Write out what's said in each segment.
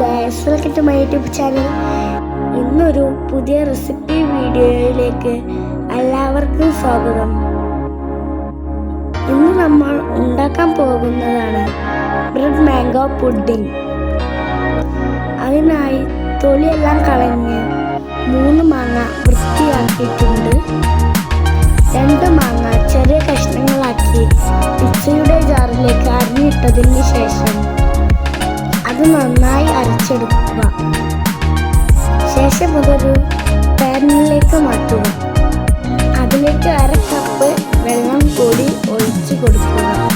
Guys welcome to my YouTube channel ഇന്നൊരു പുതിയ recipe വീഡിയോയിലേക്ക് എല്ലാവർക്കും സ്വാഗതം. ഇന്ന് നമ്മൾ ഉണ്ടാക്കാൻ പോകുന്നതാണ് ബ്രെഡ് മാംഗോ പുഡിംഗ് അതിനായി തൊലിയെല്ലാം കളഞ്ഞ് മൂന്ന് മാങ്ങ വൃത്തിയാക്കിയിട്ടുണ്ട്. രണ്ട് മാങ്ങ ചെറിയ കഷ്ണങ്ങളാക്കി മിക്സിയുടെ ജാറിലേക്ക് അരിഞ്ഞിട്ടതിന് ശേഷം അത് നന്നായി അരച്ചെടുക്കുക ശേഷം അതൊരു പാനിലേക്ക് മാറ്റുക. അതിലേക്ക് അര കപ്പ് വെള്ളം കൂടി ഒഴിച്ചു കൊടുക്കുക.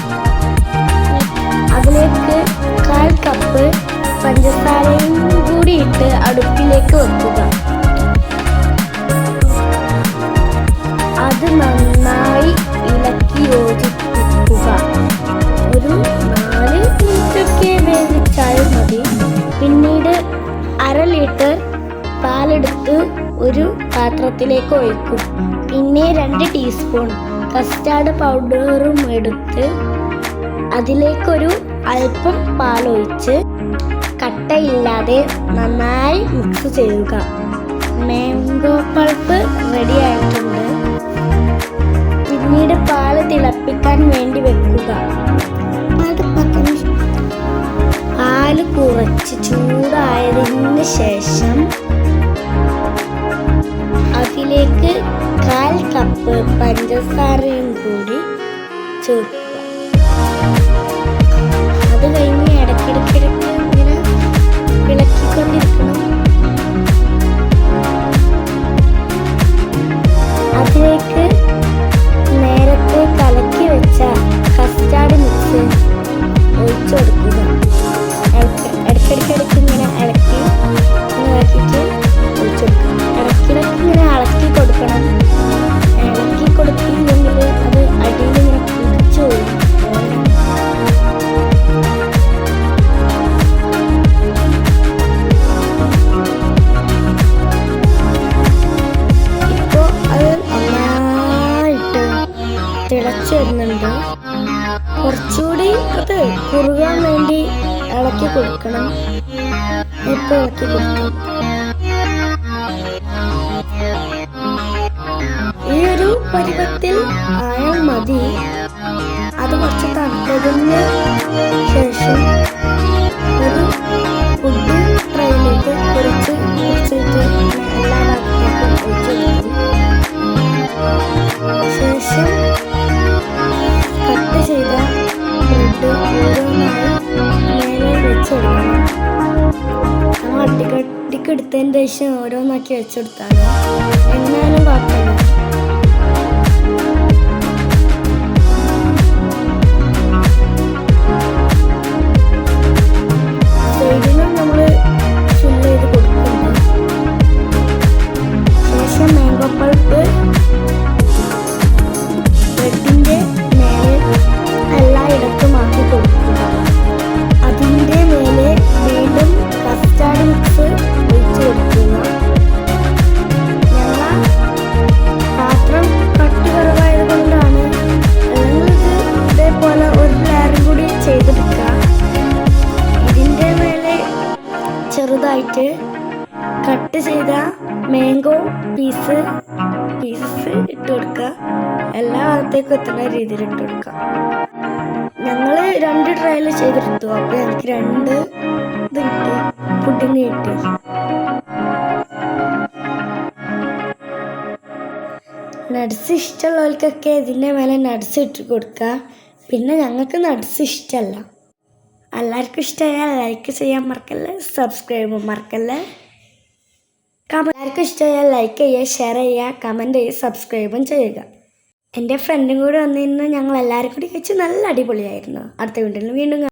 ഒരു പാത്രത്തിലേക്ക് ഒഴിക്കും. പിന്നെ രണ്ട് ടീസ്പൂൺ കസ്റ്റാർഡ് പൗഡറും എടുത്ത് അതിലേക്കൊരു അല്പം പാലൊഴിച്ച് കട്ടയില്ലാതെ നന്നായി മിക്സ് ചെയ്യുക. മാംഗോ പൾപ്പ് റെഡി ആയിട്ടുണ്ട്. പിന്നീട് പാൽ തിളപ്പിക്കാൻ വേണ്ടി വെക്കുക. പാൽ കുറച്ച് ചൂടായതിന് ശേഷം ചേർക്കുക അത് കഴിഞ്ഞ് ഇടയ്ക്കിടയ്ക്കിടയ്ക്ക് ഇങ്ങനെ ഇളക്കിക്കൊണ്ടിരിക്കണം തിളച്ചു വരുന്നുണ്ട്. കുറച്ചുകൂടി അത് കുറുകാൻ വേണ്ടി ഇളക്കി കൊടുക്കണം. ഇപ്പം ഇളക്കി കൊടുക്കണം ഈ ഒരു പരുവത്തിൽ ആയാൽ മതി. അത് കുറച്ച് തണുത്തതിന് ശേഷം ഓരോന്നാക്കി വെച്ചെടുത്താണ് എന്നാലും കുഴപ്പമില്ല. ചെറുതായിട്ട് കട്ട് ചെയ്ത മാംഗോ പീസ് പീസസ് ഇട്ട് കൊടുക്കുക. എല്ലാ ഭാഗത്തേക്കും എത്തുന്ന രീതിയിൽ ഇട്ട് കൊടുക്കുക. ഞങ്ങൾ രണ്ട് ട്രയൽ ചെയ്തെടുത്തു അപ്പോൾ എനിക്ക് രണ്ട് ഇത് കിട്ടി. പുഡിങ് കിട്ടി. നട്സ് ഇഷ്ടമുള്ളവർക്കൊക്കെ ഇതിന്റെ മേലെ നട്സ് ഇട്ട് കൊടുക്കുക. പിന്നെ ഞങ്ങൾക്ക് നട്സ് ഇഷ്ടമല്ല. എല്ലാവർക്കും ഇഷ്ടമായാൽ ലൈക്ക് ചെയ്യാൻ മറക്കല്ല സബ്സ്ക്രൈബ് മറക്കല്ല? എല്ലാവർക്കും ഇഷ്ടമായാൽ ലൈക്ക് ചെയ്യുക ഷെയർ ചെയ്യുക കമന്റ് ചെയ്യുക സബ്സ്ക്രൈബും ചെയ്യുക. എന്റെ ഫ്രണ്ടും കൂടെ വന്നിരുന്ന് ഞങ്ങൾ എല്ലാവരും കൂടി കഴിച്ച് നല്ല അടിപൊളിയായിരുന്നു. അടുത്ത വീട്ടിൽ വീണ്ടും.